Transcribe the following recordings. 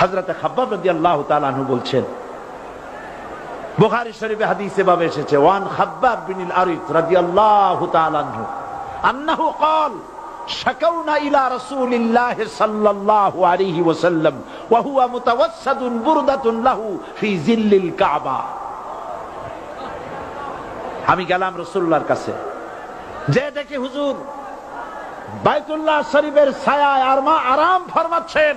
হাজরাতে খাব্বাব রাদিয়াল্লাহু তাআলা আনহু বলছেন বুখারী শরীফে হাদিসে ভাবে এসেছে ওয়ান খাব্বাব বিন আরিত রাদিয়াল্লাহু তাআলা আনহু আন্নাহু قال شكونا إلى رسول الله صلى الله عليه وسلم وهو متوسد بردة له في ظل الكعبة আমি গেলাম রসুল্লাহর কাছে যে দেখি হুজুর বাইতুল্লাহ শরীফের ছায়ায় আর মা আরাম ফরমাচ্ছেন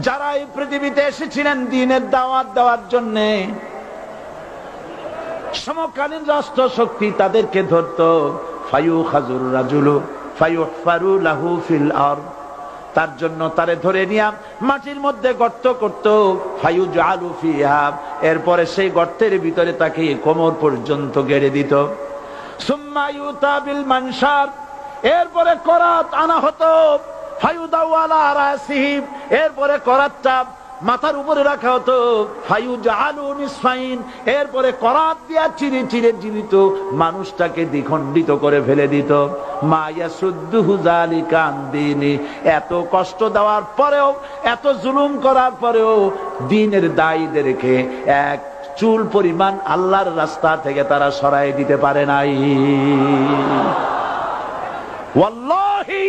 যারা এই পৃথিবীতে এসেছিলেন দিনের দাওয়াত দেওয়ার জন্য, সমকালীন রাষ্ট্র শক্তি তাদেরকে ধরত ফায়ু খাজুর রাজুলু তার জন্য তারে ধরে নিয়া মাটির মধ্যে গর্ত করত ফায়ু জালু ফিহা। এরপরে সেই গর্তের ভিতরে তাকে কোমর পর্যন্ত গেড়ে দিত। সুম্মায়ু তাবিল বিল মানসার। এরপরে করাত আনা হতো। এরপরে করাতটা মাথার উপরে রাখা হতো। এরপরে করাত দিয়া চিরে চিরে জীবিত মানুষটাকে দ্বিখণ্ডিত করে ফেলে দিত। মায়া শুদ্ধ হুজালি কান্দিনি এত কষ্ট দেওয়ার পরেও, এত জুলুম করার পরেও দিনের দায়ীদেরকে এক চুল পরিমাণ আল্লাহর রাস্তা থেকে তারা সরাই দিতে পারে নাই। ওয়াল্লাহি!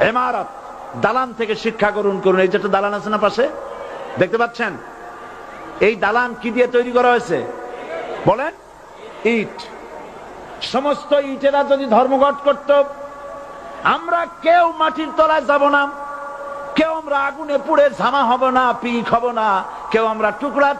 এমারত, দালান থেকে শিক্ষা গ্রহণ করুন। এই যেটা দালান আছে না পাশে? দেখতে পাচ্ছেন? এই দালান কি দিয়ে তৈরি করা হয়েছে? বলেন। ইট। সমস্ত ইটেরা যদি ধর্মঘট করত, আমরা কেউ মাটির তলায় যাব না। কেউ আমরা আগুনে পুড়ে ঝামা হব না, পিক হব না। কেউ আমরা টুকরা